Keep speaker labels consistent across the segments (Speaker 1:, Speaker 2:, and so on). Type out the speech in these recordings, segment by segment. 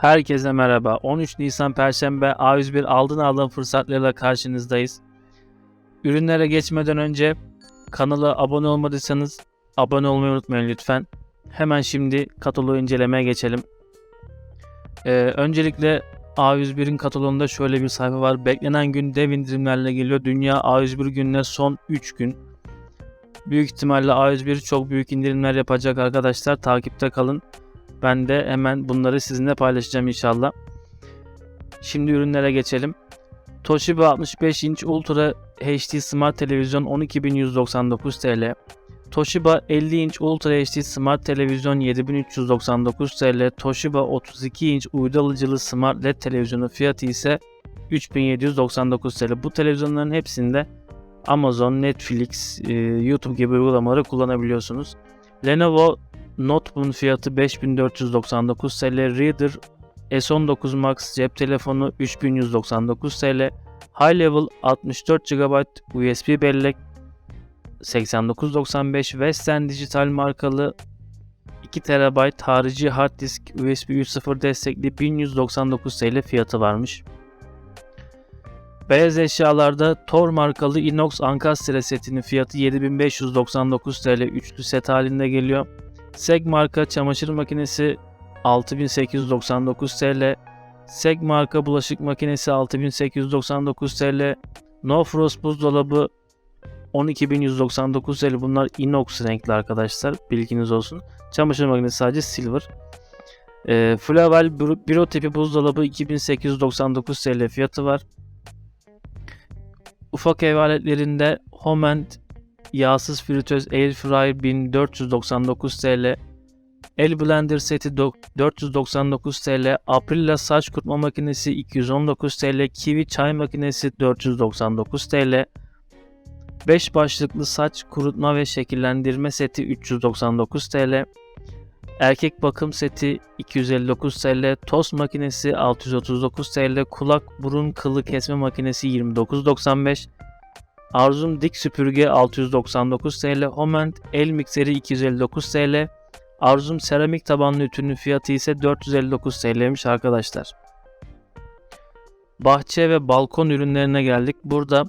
Speaker 1: Herkese merhaba. 13 Nisan Perşembe A101 aldın aldığın fırsatlarıyla karşınızdayız. Ürünlere geçmeden önce kanala abone olmadıysanız abone olmayı unutmayın lütfen. Hemen şimdi kataloğu incelemeye geçelim. Ee, öncelikle A101'in kataloğunda şöyle bir sayfa var. Beklenen gün dev indirimlerle geliyor. Dünya A101 gününe son 3 gün. Büyük ihtimalle A101 çok büyük indirimler yapacak arkadaşlar. Takipte kalın. Ben de hemen bunları sizinle paylaşacağım inşallah. Şimdi ürünlere geçelim. Toshiba 65 inç Ultra HD Smart Televizyon 12199 TL. Toshiba 50 inç Ultra HD Smart Televizyon 7399 TL. Toshiba 32 inç uydu alıcılı Smart LED televizyonu fiyatı ise 3799 TL. Bu televizyonların hepsinde Amazon, Netflix, e, YouTube gibi uygulamaları kullanabiliyorsunuz. Lenovo Notebook'un fiyatı 5499 TL. Reader S19 Max cep telefonu 3199 TL. High Level 64 GB USB bellek 8995 Western Digital markalı 2 TB harici hard disk USB 3.0 destekli 1199 TL fiyatı varmış. Beyaz eşyalarda Tor markalı inox ankastre setinin fiyatı 7599 TL üçlü set halinde geliyor. Seg marka çamaşır makinesi 6899 TL. Seg marka bulaşık makinesi 6899 TL. No Frost buzdolabı 12199 TL. Bunlar inox renkli arkadaşlar. Bilginiz olsun. Çamaşır makinesi sadece silver. E, Flavel Biro tipi buzdolabı 2899 TL fiyatı var. Ufak ev aletlerinde Homend yağsız fritöz Air Fryer 1499 TL, El Blender seti 499 TL, Aprilla saç kurutma makinesi 219 TL, Kiwi çay makinesi 499 TL, 5 başlıklı saç kurutma ve şekillendirme seti 399 TL, erkek bakım seti 259 TL, tost makinesi 639 TL, kulak burun kılı kesme makinesi 29.95 Arzum dik süpürge 699 TL, Homend el mikseri 259 TL, Arzum seramik tabanlı ütünün fiyatı ise 459 TL'ymiş arkadaşlar. Bahçe ve balkon ürünlerine geldik. Burada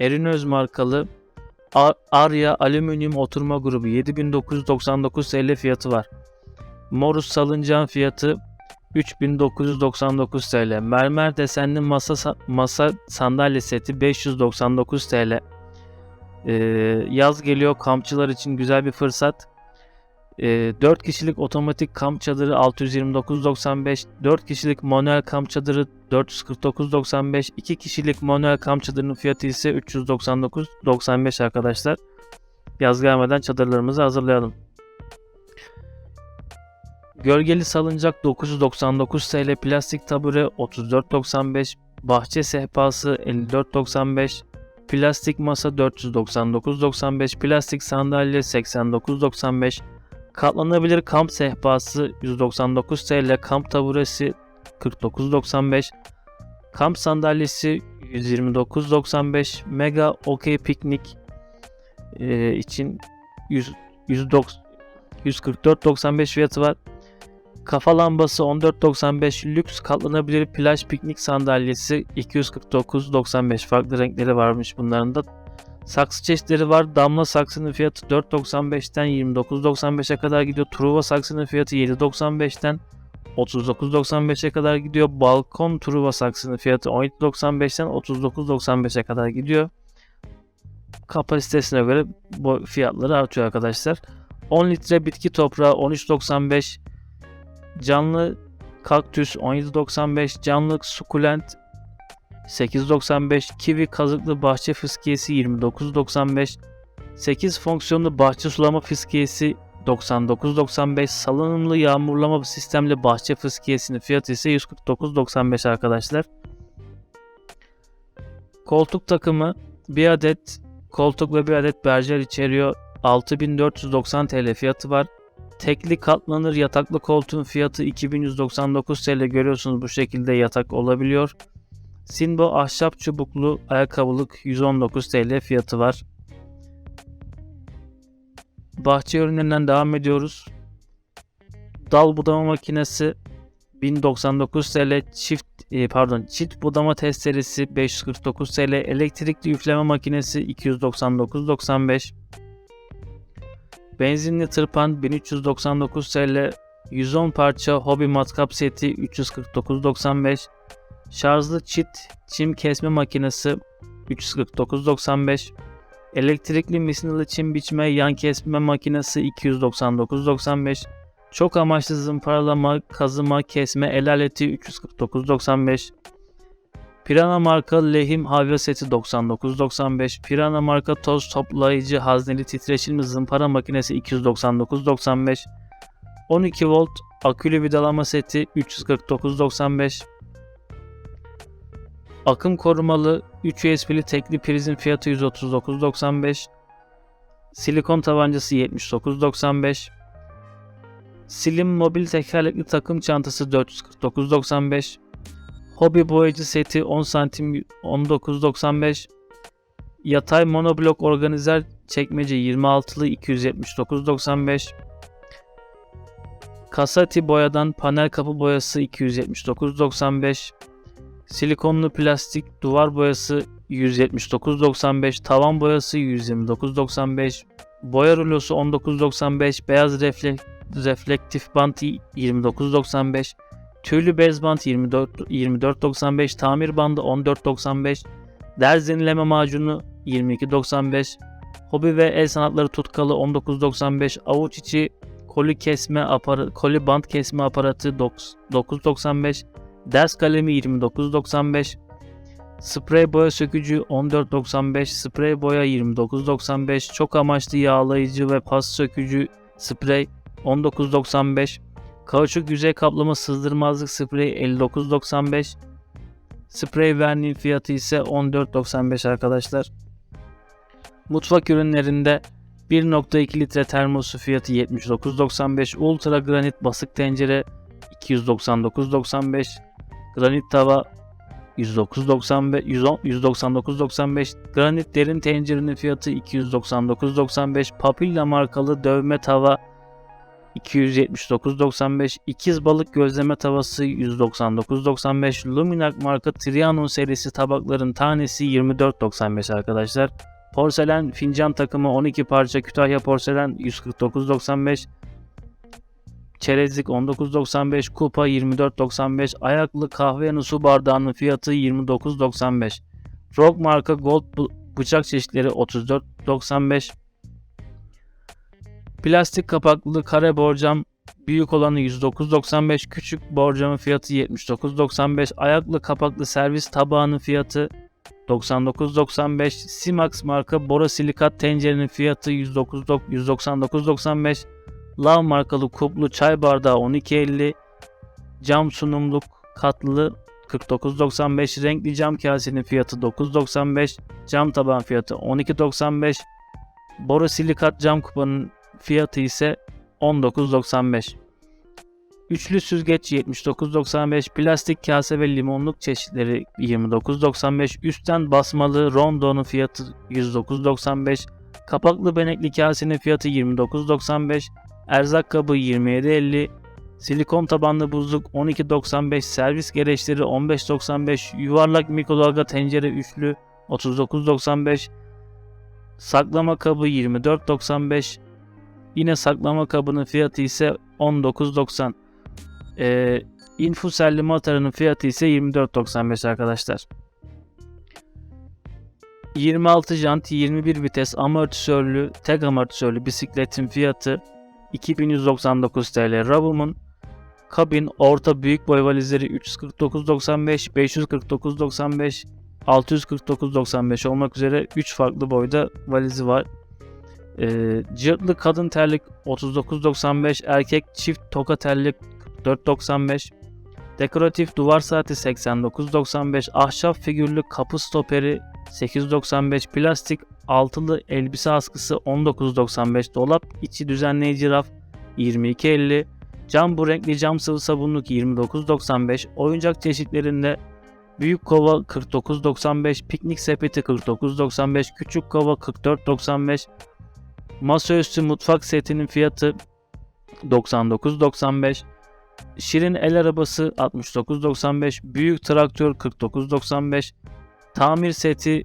Speaker 1: Erinöz markalı Arya alüminyum oturma grubu 7999 TL fiyatı var. Morus salıncağın fiyatı 3999 TL. Mermer desenli masa masa sandalye seti 599 TL. Ee, yaz geliyor kampçılar için güzel bir fırsat. Ee, 4 kişilik otomatik kamp çadırı 629.95, 4 kişilik manuel kamp çadırı 449.95, 2 kişilik manuel kamp çadırının fiyatı ise 399.95 arkadaşlar. Yaz gelmeden çadırlarımızı hazırlayalım. Gölgeli salıncak 999 TL, plastik tabure 34.95, bahçe sehpası 54.95, plastik masa 499.95, plastik sandalye 89.95, katlanabilir kamp sehpası 199 TL, kamp taburesi 49.95, kamp sandalyesi 129.95, mega okey piknik e, için 100, 144.95 fiyatı var. Kafa lambası 14.95 lüks katlanabilir plaj piknik sandalyesi 249.95 farklı renkleri varmış bunların da. Saksı çeşitleri var. Damla saksının fiyatı 4.95'ten 29.95'e kadar gidiyor. Truva saksının fiyatı 7.95'ten 39.95'e kadar gidiyor. Balkon truva saksının fiyatı 17.95'ten 39.95'e kadar gidiyor. Kapasitesine göre bu fiyatları artıyor arkadaşlar. 10 litre bitki toprağı 13.95 Canlı kaktüs 17.95, canlı sukulent 8.95, kivi kazıklı bahçe fıskiyesi 29.95, 8 fonksiyonlu bahçe sulama fıskiyesi 99.95, salınımlı yağmurlama sistemli bahçe fıskiyesinin fiyatı ise 149.95 arkadaşlar. Koltuk takımı bir adet koltuk ve bir adet berjer içeriyor. 6490 TL fiyatı var. Tekli katlanır yataklı koltuğun fiyatı 2199 TL görüyorsunuz bu şekilde yatak olabiliyor. Sinbo ahşap çubuklu ayakkabılık 119 TL fiyatı var. Bahçe ürünlerinden devam ediyoruz. Dal budama makinesi 1099 TL çift e, pardon çift budama testeresi 549 TL elektrikli üfleme makinesi 299.95 benzinli tırpan 1399 TL 110 parça hobi matkap seti 349.95 şarjlı çit çim kesme makinesi 349.95 elektrikli misinalı çim biçme yan kesme makinesi 299.95 çok amaçlı zımparalama, kazıma, kesme, el aleti 349.95. Pirana marka lehim havya seti 99.95. Pirana marka toz toplayıcı hazneli titreşimli zımpara makinesi 299.95. 12 volt akülü vidalama seti 349.95. Akım korumalı 3 USB'li tekli prizin fiyatı 139.95. Silikon tabancası 79.95. Slim mobil tekerlekli takım çantası 449.95. Hobi boyacı seti 10 santim 19.95. Yatay monoblok organizer çekmece 26'lı 279.95. Kasati boyadan panel kapı boyası 279.95. Silikonlu plastik duvar boyası 179.95. Tavan boyası 129.95. Boya rulosu 19.95. Beyaz reflektif bant 29.95, tüylü bez bant 24 24.95, tamir bandı 14.95, ders yenileme macunu 22.95, hobi ve el sanatları tutkalı 19.95, avuç içi koli kesme aparatı, koli bant kesme aparatı 9.95, ders kalemi 29.95, sprey boya sökücü 14.95, sprey boya 29.95, çok amaçlı yağlayıcı ve pas sökücü sprey 19.95 Kauçuk yüzey kaplama sızdırmazlık spreyi 59.95 Sprey verniğin fiyatı ise 14.95 arkadaşlar. Mutfak ürünlerinde 1.2 litre termosu fiyatı 79.95 Ultra granit basık tencere 299.95 Granit tava 109.95 199.95 Granit derin tencerenin fiyatı 299.95 Papilla markalı dövme tava 279.95 ikiz balık gözleme tavası 199.95 Luminac marka Trianon serisi tabakların tanesi 24.95 arkadaşlar. Porselen fincan takımı 12 parça Kütahya porselen 149.95 Çerezlik 19.95 kupa 24.95 ayaklı kahve su bardağının fiyatı 29.95 Rock marka gold bıçak çeşitleri 34.95 Plastik kapaklı kare borcam büyük olanı 109.95, küçük borcamın fiyatı 79.95, ayaklı kapaklı servis tabağının fiyatı 99.95, Simax marka borosilikat tencerenin fiyatı 199.95, Lav markalı kuplu çay bardağı 12.50, cam sunumluk katlı 49.95, renkli cam kasenin fiyatı 9.95, cam tabağın fiyatı 12.95, borosilikat cam kupanın fiyatı ise 19.95. Üçlü süzgeç 79.95, plastik kase ve limonluk çeşitleri 29.95, üstten basmalı rondonun fiyatı 109.95, kapaklı benekli kasenin fiyatı 29.95, erzak kabı 27.50, silikon tabanlı buzluk 12.95, servis gereçleri 15.95, yuvarlak mikrodalga tencere üçlü 39.95, saklama kabı 24.95, Yine saklama kabının fiyatı ise 19.90. Ee, infuselli motorunun fiyatı ise 24.95 arkadaşlar. 26 jant 21 vites amortisörlü tek amortisörlü bisikletin fiyatı 2199 TL. Rabum'un kabin orta büyük boy valizleri 349.95, 549.95, 649.95 olmak üzere 3 farklı boyda valizi var. E, cırtlı kadın terlik 39.95, erkek çift toka terlik 44.95, dekoratif duvar saati 89.95, ahşap figürlü kapı stoperi 8.95, plastik altılı elbise askısı 19.95, dolap içi düzenleyici raf 22.50, cam bu renkli cam sıvı sabunluk 29.95, oyuncak çeşitlerinde Büyük kova 49.95, piknik sepeti 49.95, küçük kova 44.95, Masaüstü mutfak setinin fiyatı 99.95. Şirin el arabası 69.95, büyük traktör 49.95, tamir seti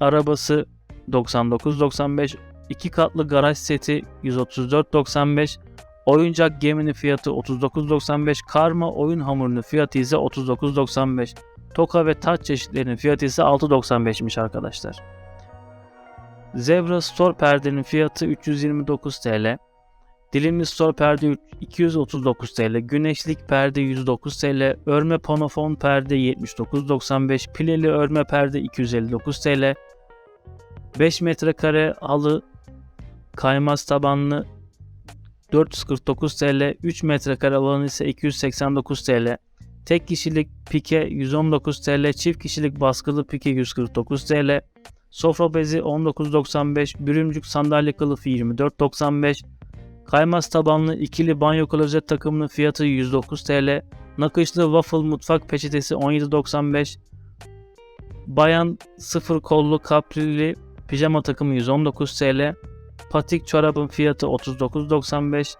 Speaker 1: arabası 99.95, iki katlı garaj seti 134.95, oyuncak geminin fiyatı 39.95, karma oyun hamurunun fiyatı ise 39.95. Toka ve taç çeşitlerinin fiyatı ise 6.95'miş arkadaşlar. Zebra Store perdenin fiyatı 329 TL. Dilimli Store perde 239 TL. Güneşlik perde 109 TL. Örme panofon perde 79.95. Pileli örme perde 259 TL. 5 metrekare halı kaymaz tabanlı 449 TL. 3 metrekare alanı ise 289 TL. Tek kişilik pike 119 TL, çift kişilik baskılı pike 149 TL, sofra bezi 19.95, bürümcük sandalye kılıfı 24.95, kaymaz tabanlı ikili banyo klozet takımının fiyatı 109 TL, nakışlı waffle mutfak peçetesi 17.95, bayan sıfır kollu kaprili pijama takımı 119 TL, patik çorabın fiyatı 39.95,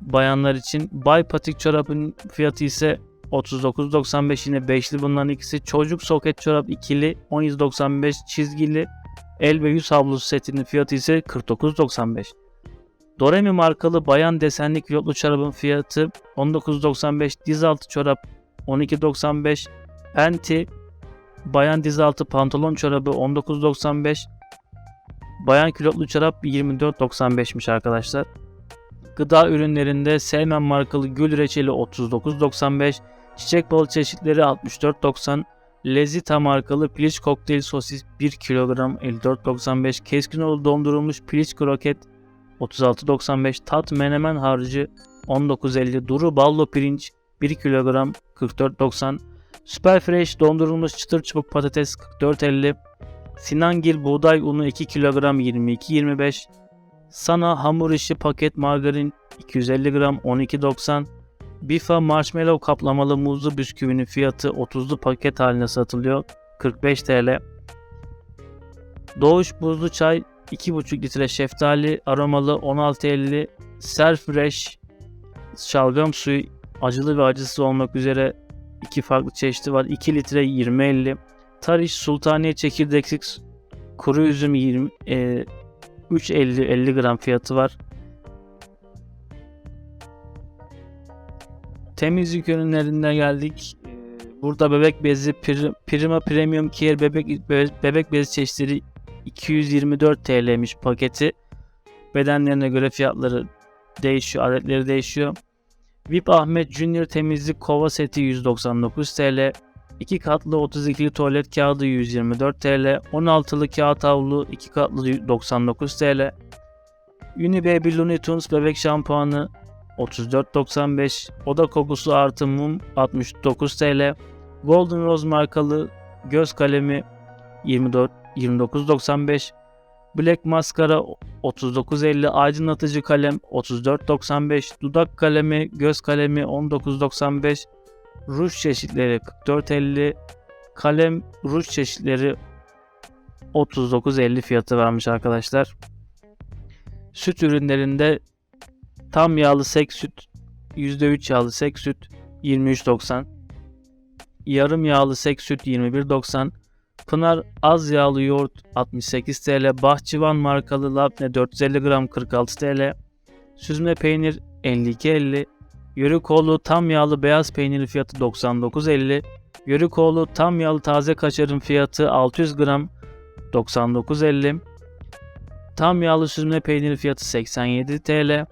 Speaker 1: bayanlar için bay patik çorabın fiyatı ise 39.95 yine beşli bunların ikisi. Çocuk soket çorap ikili 17.95 çizgili el ve yüz havlusu setinin fiyatı ise 49.95. Doremi markalı bayan desenli kilotlu çorabın fiyatı 19.95 dizaltı çorap 12.95 Penti bayan dizaltı pantolon çorabı 19.95 bayan kilotlu çorap 24.95'miş arkadaşlar. Gıda ürünlerinde Selman markalı gül reçeli 39.95 Çiçek balı çeşitleri 64.90, Lezita markalı piliç kokteyl sosis 1 kilogram 54.95, Keskinoğlu dondurulmuş piliç kroket 36.95, Tat menemen harcı 19.50, Duru ballo pirinç 1 kilogram 44.90, Super Fresh dondurulmuş çıtır çubuk patates 44.50, Sinangil buğday unu 2 kilogram 22.25, Sana hamur işi paket margarin 250 gram 12.90, Bifa marshmallow kaplamalı muzlu bisküvinin fiyatı 30'lu paket haline satılıyor. 45 TL. Doğuş buzlu çay 2,5 litre şeftali aromalı 16.50 Selfresh şalgam suyu acılı ve acısız olmak üzere iki farklı çeşidi var. 2 litre 20.50 Tariş Sultaniye çekirdeksiz kuru üzüm 20 e, 3.50 50 gram fiyatı var. Temizlik ürünlerine geldik. Burada bebek bezi Prima Premium Care bebek bebek bezi çeşitleri 224 TL'miş paketi. Bedenlerine göre fiyatları değişiyor, adetleri değişiyor. VIP Ahmet Junior temizlik kova seti 199 TL. 2 katlı 32'li tuvalet kağıdı 124 TL. 16'lı kağıt havlu 2 katlı 99 TL. Unibaby Looney Tunes bebek şampuanı 34.95 oda kokusu artı mum 69 TL Golden Rose markalı göz kalemi 24 29.95 Black Mascara 39.50 aydınlatıcı kalem 34.95 dudak kalemi göz kalemi 19.95 ruj çeşitleri 44.50 kalem ruj çeşitleri 39.50 fiyatı varmış arkadaşlar. Süt ürünlerinde Tam yağlı sek süt %3 yağlı sek süt 23.90 Yarım yağlı sek süt 21.90 Pınar az yağlı yoğurt 68 TL Bahçıvan markalı labne 450 gram 46 TL Süzme peynir 52.50 Yörükoğlu tam yağlı beyaz peyniri fiyatı 99.50 Yörükoğlu tam yağlı taze kaşarın fiyatı 600 gram 99.50 Tam yağlı süzme peyniri fiyatı 87 TL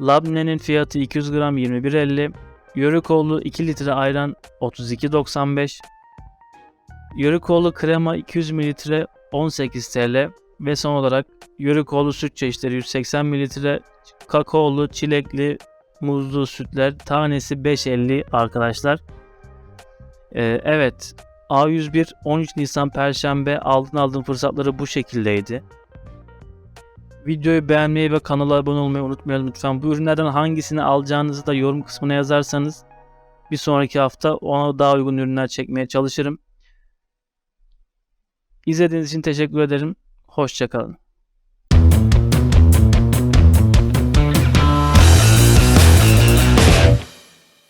Speaker 1: Labne'nin fiyatı 200 gram 21.50. Yörükoğlu 2 litre ayran 32.95. Yörükoğlu krema 200 ml 18 TL. Ve son olarak Yörükoğlu süt çeşitleri 180 ml. Kakaolu, çilekli, muzlu sütler tanesi 5.50 arkadaşlar. Ee, evet A101 13 Nisan Perşembe aldın aldığım fırsatları bu şekildeydi. Videoyu beğenmeyi ve kanala abone olmayı unutmayalım lütfen. Bu ürünlerden hangisini alacağınızı da yorum kısmına yazarsanız bir sonraki hafta ona daha uygun ürünler çekmeye çalışırım. İzlediğiniz için teşekkür ederim. Hoşçakalın.